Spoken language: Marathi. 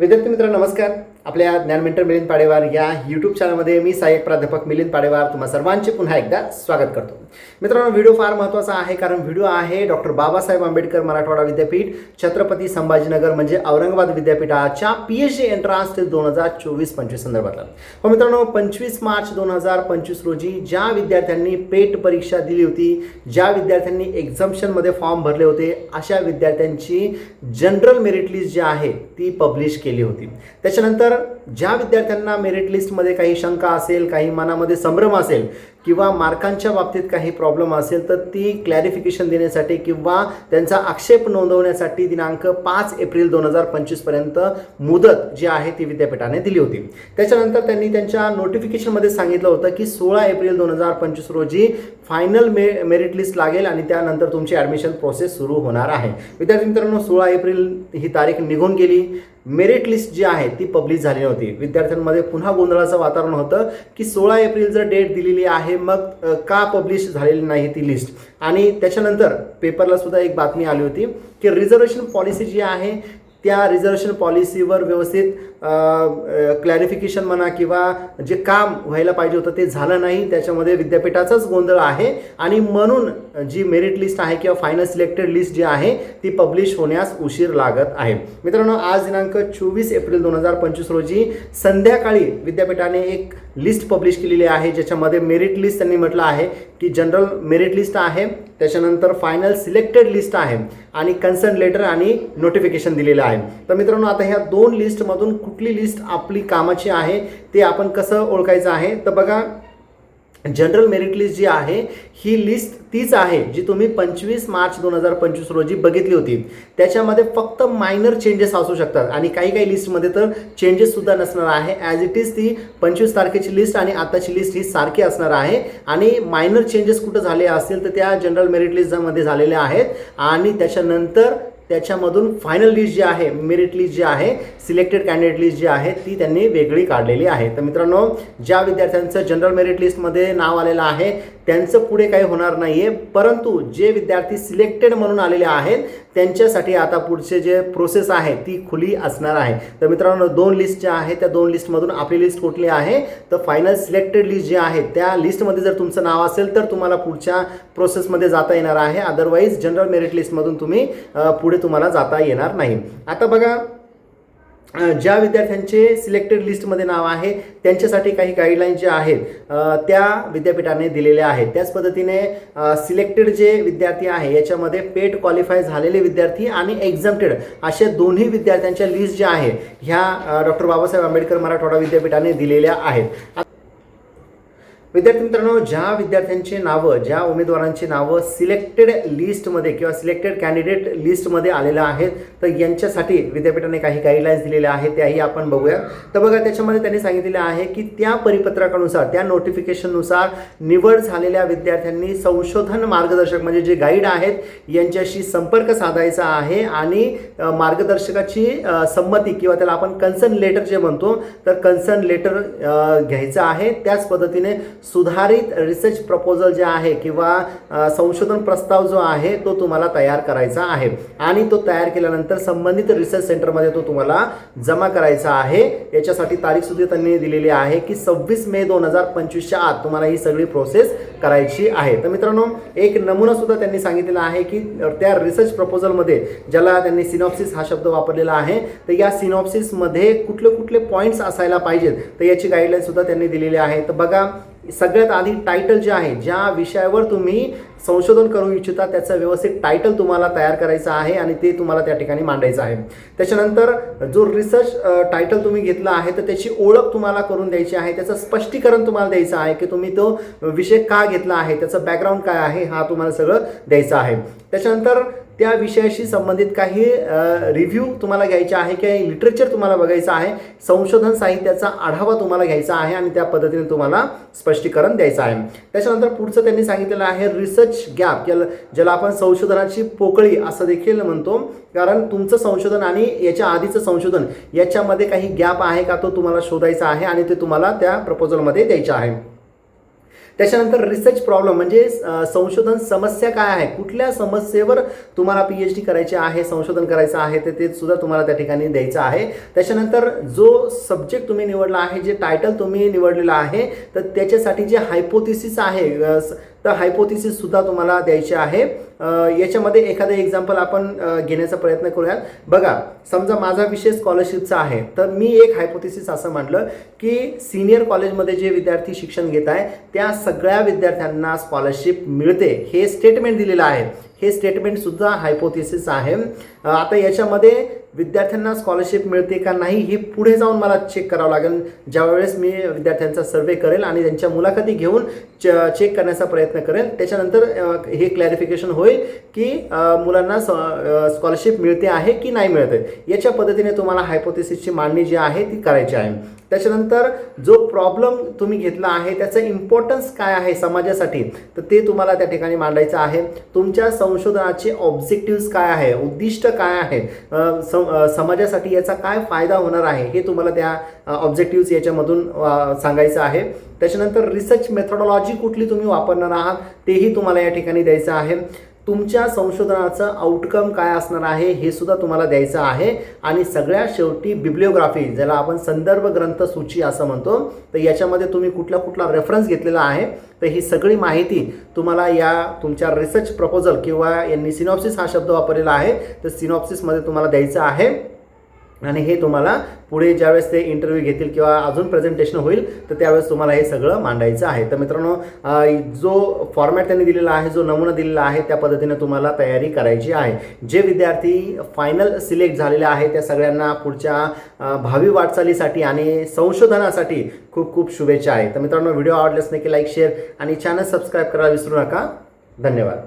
विद्यार्थी मित्र नमस्कार. आपल्या ज्ञानमेंटर मिलिंद पाडेवार या यूट्यूब चॅनलमध्ये मी सहाय्यक प्राध्यापक मिलिंद पाडेवार तुम्हा सर्वांचे पुन्हा एकदा स्वागत करतो. मित्रांनो व्हिडिओ फार महत्त्वाचा आहे कारण व्हिडिओ आहे डॉक्टर बाबासाहेब आंबेडकर मराठवाडा विद्यापीठ छत्रपती संभाजीनगर म्हणजे औरंगाबाद विद्यापीठाच्या पी एच डी एंट्रान्स ते दोन हजार चोवीस पंचवीस संदर्भातला. हो मित्रांनो पंचवीस मार्च दोन हजार पंचवीस रोजी ज्या विद्यार्थ्यांनी पेट परीक्षा दिली होती ज्या विद्यार्थ्यांनी एक्झाम्शनमध्ये फॉर्म भरले होते अशा विद्यार्थ्यांची जनरल मेरिट लिस्ट जी आहे ती पब्लिश केली होती. त्याच्यानंतर तर ज्या विद्यार्थ्यांना मेरिट लिस्टमध्ये काही शंका असेल काही मनामध्ये संभ्रम असेल किंवा मार्कांच्या बाबतीत काही प्रॉब्लेम असेल तर ती क्लॅरिफिकेशन देण्यासाठी किंवा त्यांचा आक्षेप नोंदवण्यासाठी दिनांक पाच एप्रिल दोन हजार पंचवीसपर्यंत मुदत जी आहे ती विद्यापीठाने दिली होती. त्याच्यानंतर त्यांनी त्यांच्या नोटिफिकेशनमध्ये सांगितलं होतं की सोळा एप्रिल दोन हजार पंचवीस रोजी फायनल मे मेरिट लिस्ट लागेल आणि त्यानंतर तुमची ॲडमिशन प्रोसेस सुरू होणार आहे. विद्यार्थी मित्रांनो सोळा एप्रिल ही तारीख निघून गेली. मेरिट लिस्ट जी आहे ती पब्लिश झाली नव्हती. विद्यार्थ्यांमध्ये पुन्हा गोंधळाचं वातावरण होतं की सोळा एप्रिल जर डेट दिलेली आहे मग का पब्लिश झालेली नाही ती लिस्ट आणि त्याच्यानंतर पेपरला सुद्धा एक बातमी आली होती की रिझर्वेशन पॉलिसी जी आहे त्या रिझर्वेशन पॉलिसीवर व्यवस्थित क्लॅरिफिकेशन म्हणा किंवा जे काम व्हायला पाहिजे होतं ते झालं नाही त्याच्यामध्ये विद्यापीठाचाच गोंधळ आहे आणि म्हणून जी मेरिट लिस्ट आहे किंवा फायनल सिलेक्टेड लिस्ट जी आहे ती पब्लिश होण्यास उशीर लागत आहे. मित्रांनो आज दिनांक चोवीस एप्रिल दोन हजार पंचवीस रोजी संध्याकाळी विद्यापीठाने एक लिस्ट पब्लिश केलेली आहे ज्याच्यामध्ये मेरिट लिस्ट त्यांनी म्हटलं आहे की जनरल मेरिट लिस्ट आहे त्याच्यानंतर फायनल सिलेक्टेड लिस्ट आहे आणि कन्सर्न लेटर आणि नोटिफिकेशन दिलेलं आहे. तर मित्रांनो आता ह्या दोन लिस्टमधून कुठली लिस्ट आपली कामाची आहे ते आपण कसं ओळखायचं आहे? तर बघा जनरल मेरिट लिस्ट जी आहे ही लिस्ट तीच आहे जी तुम्ही पंचवीस मार्च दोन हजार पंचवीस रोजी बघितली होती. त्याच्यामध्ये फक्त मायनर चेंजेस असू शकतात आणि काही काही लिस्टमध्ये तर चेंजेससुद्धा नसणार आहे. ॲज इट इज ती पंचवीस तारखेची लिस्ट आणि आताची लिस्ट ही सारखी असणार आहे. आणि मायनर चेंजेस कुठं झाले असतील तर त्या जनरल मेरिट लिस्टमध्ये झालेल्या आहेत. आणि त्याच्यानंतर त्याच्यामधून फायनल लिस्ट जी आहे मेरिट लिस्ट जी आहे सिलेक्टेड कॅन्डिडेट लिस्ट जी आहे ती त्यांनी वेगळी काढलेली आहे. तर मित्रांनो ज्या विद्यार्थ्यांचं जनरल मेरिट लिस्टमध्ये नाव आलेलं आहे त्यांचं पुढे काही होणार नाही आहे परंतु जे विद्यार्थी सिलेक्टेड म्हणून आलेले आहेत त्यांच्यासाठी आता पुढचे जे प्रोसेस आहे ती खुली असणार आहे. तर मित्रांनो दोन लिस्ट ज्या आहेत त्या दोन लिस्टमधून आपली लिस्ट कुठली आहे? तर फायनल सिलेक्टेड लिस्ट जी आहे त्या लिस्टमध्ये जर तुमचं नाव असेल तर तुम्हाला पुढच्या प्रोसेसमध्ये जाता येणार आहे. अदरवाईज जनरल मेरिट लिस्टमधून तुम्ही पुढे तुम्हाला जाता येणार नाही. आता बघा ज्या विद्यार्थ्यांचे सिलेक्टेड लिस्टमध्ये नाव आहे त्यांच्यासाठी काही गाईडलाईन जे आहेत त्या विद्यापीठाने दिलेल्या आहेत. त्याच पद्धतीने सिलेक्टेड जे विद्यार्थी आहे याच्यामध्ये पेट क्वालिफाय झालेले विद्यार्थी आणि एक्झाम्प्टेड अशा दोन्ही विद्यार्थ्यांच्या लिस्ट ज्या आहे ह्या डॉक्टर बाबासाहेब आंबेडकर मराठवाडा विद्यापीठाने दिलेल्या आहेत. विद्यार्थी मित्रांनो ज्या विद्यार्थ्यांची नावं ज्या उमेदवारांची नावं सिलेक्टेड लिस्टमध्ये किंवा सिलेक्टेड कॅन्डिडेट लिस्टमध्ये आलेलं आहेत तर यांच्यासाठी विद्यापीठाने काही गाईडलाईन्स दिलेल्या आहेत त्याही आपण बघूया. तर बघा त्याच्यामध्ये त्यांनी सांगितलेलं आहे की त्या परिपत्रकानुसार त्या नोटिफिकेशननुसार निवड झालेल्या विद्यार्थ्यांनी संशोधन मार्गदर्शक म्हणजे जे गाईड आहेत यांच्याशी संपर्क साधायचा आहे आणि मार्गदर्शकाची संमती किंवा त्याला आपण कन्सर्न लेटर जे म्हणतो तर कन्सर्न लेटर घ्यायचं आहे. त्याच पद्धतीने सुधारित रिसर्च प्रपोजल जे आहे किंवा संशोधन प्रस्ताव जो आहे तो तुम्हाला तयार करायचा आहे. आणि तो तयार केल्यानंतर संबंधित रिसर्च सेंटरमध्ये तो तुम्हाला जमा करायचा आहे. याच्यासाठी तारीख सुद्धा त्यांनी दिलेली आहे की सव्वीस मे दोन हजार पंचवीसच्या आत तुम्हाला ही सगळी प्रोसेस करायची आहे. तर मित्रांनो एक नमुना सुद्धा त्यांनी सांगितलेला आहे की त्या रिसर्च प्रपोजलमध्ये ज्याला त्यांनी सिनॉप्सिस हा शब्द वापरलेला आहे तर या सिनॉप्सिसमध्ये कुठले कुठले पॉईंट्स असायला पाहिजेत तर याची गाईडलाईन सुद्धा त्यांनी दिलेली आहे. तर बघा सगळ्यात आधी टायटल जे आहे ज्या विषयावर तुम्ही संशोधन करू इच्छिता त्याचं व्यवस्थित टायटल तुम्हाला तयार करायचं आहे आणि ते तुम्हाला त्या ठिकाणी मांडायचं आहे. त्याच्यानंतर जो रिसर्च टायटल तुम्ही घेतला आहे तर त्याची ओळख तुम्हाला करून द्यायची आहे. त्याचं स्पष्टीकरण तुम्हाला द्यायचं आहे की तुम्ही तो विषय का घेतला आहे त्याचं बॅकग्राऊंड काय आहे हा तुम्हाला सगळं द्यायचं आहे. त्याच्यानंतर त्या विषयाशी संबंधित काही रिव्ह्यू तुम्हाला घ्यायचे आहे काही लिटरेचर तुम्हाला बघायचं आहे संशोधन साहित्याचा आढावा तुम्हाला घ्यायचा आहे आणि त्या पद्धतीने तुम्हाला स्पष्टीकरण द्यायचं आहे. त्याच्यानंतर पुढचं त्यांनी सांगितलेलं आहे रिसर्च गॅप ज्याला ज्याला आपण संशोधनाची पोकळी असं देखील म्हणतो. कारण तुमचं संशोधन आणि याच्या आधीचं संशोधन याच्यामध्ये काही गॅप आहे का तो तुम्हाला शोधायचा आहे आणि ते तुम्हाला त्या प्रपोजलमध्ये द्यायचं आहे. त्याच्यानंतर रिसर्च प्रॉब्लेम म्हणजे संशोधन समस्या काय आहे? कुठल्या समस्येवर तुम्हाला पी एच डी करायची आहे संशोधन करायचं आहे तर ते सुद्धा तुम्हाला त्या ठिकाणी द्यायचं आहे. त्याच्यानंतर जो सब्जेक्ट तुम्ही निवडला आहे जे टायटल तुम्ही निवडलेलं आहे तर त्याच्यासाठी जे हायपोथिसिस आहे तर हायपोथिसिस सुद्धा तुम्हाला द्यायचे आहे. याच्यामध्ये एखादं एक्झाम्पल आपण घेण्याचा प्रयत्न करूयात. बघा समजा माझा विषय स्कॉलरशिपचा आहे तर मी एक हायपोथिसिस असं म्हटलं की सिनियर कॉलेजमध्ये जे विद्यार्थी शिक्षण घेत आहे त्या सगळ्या विद्यार्थ्यांना स्कॉलरशिप मिळते. हे स्टेटमेंट दिलेलं आहे. हे स्टेटमेंटसुद्धा हायपोथिसिस आहे. आता याच्यामध्ये विद्यार्थ्यांना स्कॉलरशिप मिळते का नाही हे पुढे जाऊन मला चेक करावं लागेल. ज्यावेळेस मी विद्यार्थ्यांचा सर्वे करेल आणि त्यांच्या मुलाखती घेऊन च चेक करण्याचा प्रयत्न करेल त्याच्यानंतर हे क्लॅरिफिकेशन होईल की मुलांना स्कॉलरशिप मिळते आहे की नाही मिळते. याच्या पद्धतीने तुम्हाला हायपोथिसिसची मांडणी जी आहे ती करायची आहे. त्याच्यानंतर जो प्रॉब्लेम तुम्ही घेतला आहे त्याचं इम्पॉर्टन्स काय आहे समाजासाठी तर ते तुम्हाला त्या ठिकाणी मांडायचं आहे. तुमच्या संशोधनाचे ऑब्जेक्टिव्स काय आहे उद्दिष्ट काय आहे सम- समाजासाठी याचा काय फायदा होणार आहे हे तुम्हाला त्या ऑब्जेक्टिव्स याच्यामधून सांगायचं आहे. त्याच्यानंतर रिसर्च मेथडॉलॉजी कुठली तुम्ही वापरणार आहात तेही तुम्हाला या ठिकाणी द्यायचं आहे. तुमच्या संशोधनाचं आउटकम काय असणार आहे हे सुद्धा तुम्हाला द्यायचं आहे. आणि सगळ्यात शेवटी बिब्लिओग्राफी ज्याला आपण संदर्भ ग्रंथ सूची असं म्हणतो तर याच्यामध्ये तुम्ही कुठला कुठला रेफरन्स घेतलेला आहे तर ही सगळी माहिती तुम्हाला या तुमच्या रिसर्च प्रपोजल किंवा यांनी सिनॉप्सिस हा शब्द वापरलेला आहे तर सिनॉप्सिसमध्ये तुम्हाला द्यायचं आहे. आणि हे तुम्हाला पुढे ज्यावेळेस ते इंटरव्ह्यू घेतील किंवा अजून प्रेझेंटेशन होईल तर त्यावेळेस तुम्हाला हे सगळं मांडायचं आहे. तर मित्रांनो जो फॉर्मॅट त्यांनी दिलेला आहे जो नमुना दिलेला आहे त्या पद्धतीने तुम्हाला तयारी करायची आहे. जे विद्यार्थी फायनल सिलेक्ट झालेले आहे त्या सगळ्यांना पुढच्या भावी वाटचालीसाठी आणि संशोधनासाठी खूप खूप शुभेच्छा आहे. तर मित्रांनो व्हिडिओ आवडल्यास नक्की लाईक शेअर आणि चॅनल सबस्क्राईब करायला विसरू नका. धन्यवाद.